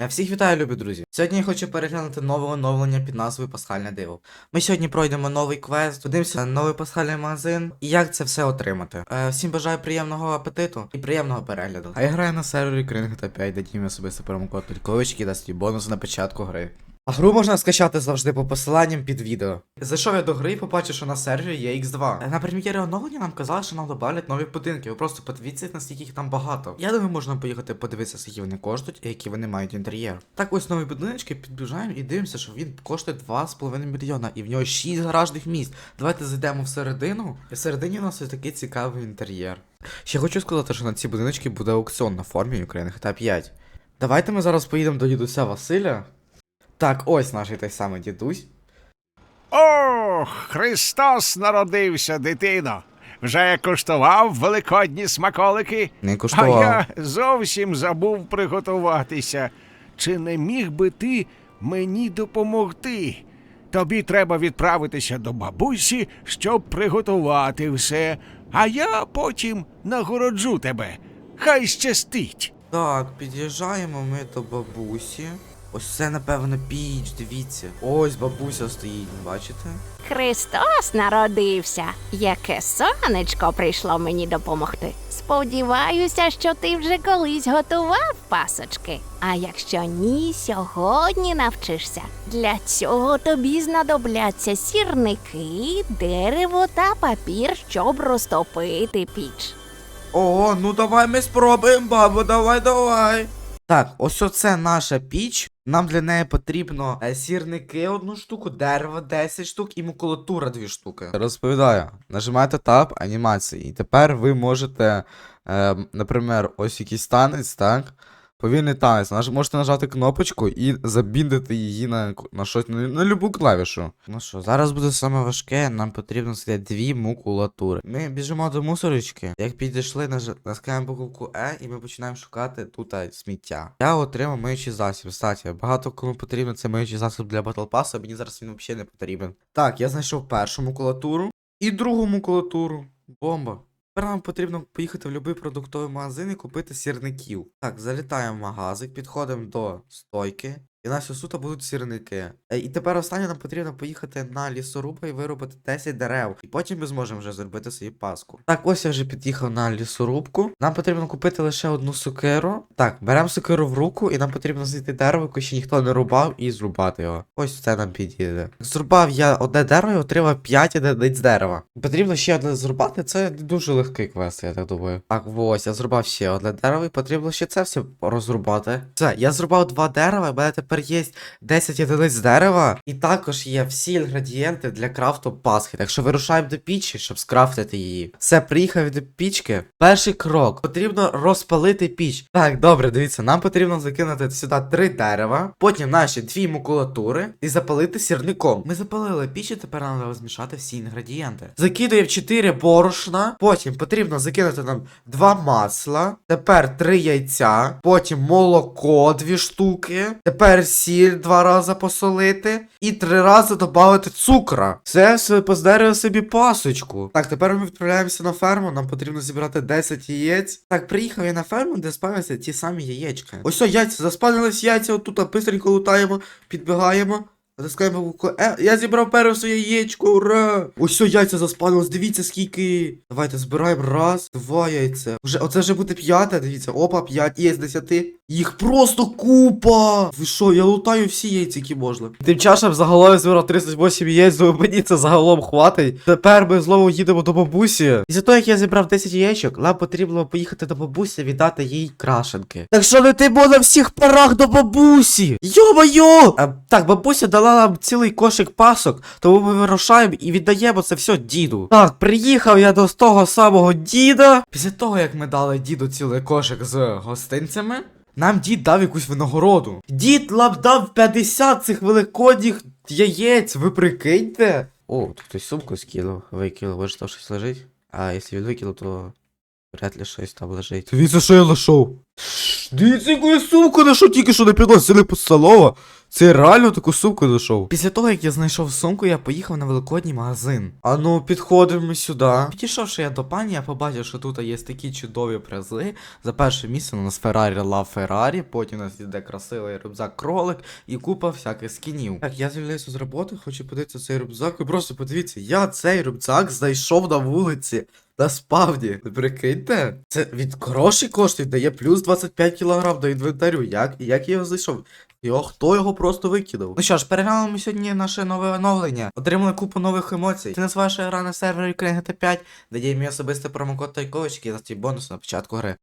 Я всіх вітаю, любі друзі. Сьогодні я хочу переглянути нове оновлення під назвою Пасхальне диво. Ми сьогодні пройдемо новий квест, подивимося на новий пасхальний магазин і як це все отримати. Е, всім бажаю приємного апетиту і приємного перегляду. А я граю на сервері Кринг та 5, де дім особисто промокод Тількович, який дасть бонус на початку гри. А гру можна скачати завжди по посиланням під відео. Зайшов я до гри і побачив, що на сервері є X2. На прем'єрі оновлення нам казали, що нам добавлять нові будинки. Ви просто подивіться, наскільки їх там багато. Я думаю, можна поїхати подивитися, скільки вони коштують і які вони мають інтер'єр. Так ось нові будиночки підбіжаємо і дивимося, що він коштує 2,5 мільйона, і в нього 6 гаражних місць. Давайте зайдемо всередину. І всередині у нас ось такий цікавий інтер'єр. Ще хочу сказати, що на ці будиночки буде аукціон на формі України GTA 5. Давайте ми зараз поїдемо до дідуся Василя. Так, ось наш той самий дідусь. О, Христос народився, дитино. Вже куштував великодні смаколики, Не а я зовсім забув приготуватися. Чи не міг би ти мені допомогти? Тобі треба відправитися до бабусі, щоб приготувати все, а я потім нагороджу тебе. Хай щастить. Так, під'їжджаємо ми до бабусі. Ось це, напевно, піч, дивіться. Ось бабуся стоїть, бачите? Христос народився. Яке сонечко прийшло мені допомогти. Сподіваюся, що ти вже колись готував пасочки. А якщо ні, сьогодні навчишся. Для цього тобі знадобляться сірники, дерево та папір, щоб розтопити піч. О, ну давай ми спробуємо, бабу, давай, давай. Так, ось оце наша піч. Нам для неї потрібно е, сірники одну штуку, дерево 10 штук і макулатура 2 штуки. Розповідаю, нажимаєте Tab анімації, і тепер ви можете, е, наприклад, ось якийсь танець, так? Повільний танець. Наж... Можете нажати кнопочку і забіндити її на, на щось, на, на любу клавішу. Ну що, зараз буде саме важке, нам потрібно сказати дві мукулатури. Ми біжимо до мусорочки. Як підійшли, наж... наскаємо буковку Е, і ми починаємо шукати тут сміття. Я отримав миючий засіб. Кстати, багато кому потрібно це миючий засіб для Pass, мені зараз він взагалі не потрібен. Так, я знайшов першу макулатуру і другу макулатуру. Бомба. Тепер нам потрібно поїхати в будь-який продуктовий магазин і купити сірників. Так, залітаємо в магазин, підходимо до стойки. І нас тут будуть сірники. Е, І тепер останнє нам потрібно поїхати на лісоруба і виробити 10 дерев. І потім ми зможемо вже зробити собі паску. Так, ось я вже під'їхав на лісорубку. Нам потрібно купити лише одну сокиру. Так, беремо сокиру в руку, і нам потрібно знайти дерево, яке ще ніхто не рубав, і зрубати його. Ось це нам підійде. Зрубав я одне дерево і отримав 5 одиниць дерева. Потрібно ще одне зрубати, це дуже легкий квест, я так думаю. Так, ось, я зрубав ще одне дерево, і потрібно ще це все розрубати. Все, я зрубав два дерева, і мене тепер є 10 одиниць дерева, і також є всі інгредієнти для крафту пасхи. Так що вирушаємо до пічі, щоб скрафтити її. Все, приїхав до пічки. Перший крок. Потрібно розпалити піч. Так, добре, дивіться, нам потрібно закинути сюди три дерева, потім наші дві макулатури і запалити сірником. Ми запалили піч, і тепер треба змішати всі інгредієнти. Закидуємо 4 борошна, потім потрібно закинути нам 2 масла, тепер 3 яйця, потім молоко 2 штуки, тепер сіль два рази посолити і три рази додати цукра. Все поздарює собі пасочку. Так, тепер ми відправляємося на ферму, нам потрібно зібрати 10 яєць. Так, приїхав я на ферму, де спавляться ті самі яєчка. Ось о, яйця, заспавнились яйця, отут, бистренько лутаємо, підбігаємо. Натискаємо букву Е. Я зібрав перше яєчко, ура! Ось о, яйця заспавнилось, дивіться скільки. Давайте збираємо раз, два яйця. Вже, оце вже буде п'яте, дивіться. Опа, п'ять є з десяти. Їх просто купа! Ви що, я лутаю всі яйця, які можна. Тим часом загалом я збирав 38 яєць, думаю, мені це загалом хватить. Тепер ми знову їдемо до бабусі. Після того, як я зібрав 10 яєчок, нам потрібно поїхати до бабусі, віддати їй крашенки. Так що летимо на всіх парах до бабусі! Йо-моє! А, так, бабуся дала нам цілий кошик пасок, тому ми вирушаємо і віддаємо це все діду. Так, приїхав я до того самого діда. Після того, як ми дали діду цілий кошик з гостинцями. Нам дід дав якусь винагороду. Дід нам дав 50 цих великодніх яєць, ви прикиньте? О, тут хтось сумку скинув, викинув, може там щось лежить. А якщо він викинув, то вряд ли щось там лежить. Дивіться, що я знайшов. Дивіться, яку я сумку знайшов, тільки що не підносили постанова. Це реально таку сумку знайшов. Після того, як я знайшов сумку, я поїхав на великодній магазин. А ну, підходимо сюди. Підійшовши я до пані, я побачив, що тут є такі чудові призи. За перше місце у нас Феррарі Ла Феррарі, потім у нас йде красивий рюкзак кролик і купа всяких скінів. Так, я звільнився з роботи, хочу подивитися цей рюкзак. Ви просто подивіться, я цей рюкзак знайшов на вулиці. Насправді, прикиньте, це від грошей коштів дає плюс 25 кг до інвентарю. Як, як я його знайшов? Його хто його просто викидав? Ну що ж, переглянули ми сьогодні наше нове оновлення. Отримали купу нових емоцій. Це ваша гра на сервері Ukraine GTA 5, де діє мій особистий промокод Тайкович, дасть тобі бонус на початку гри.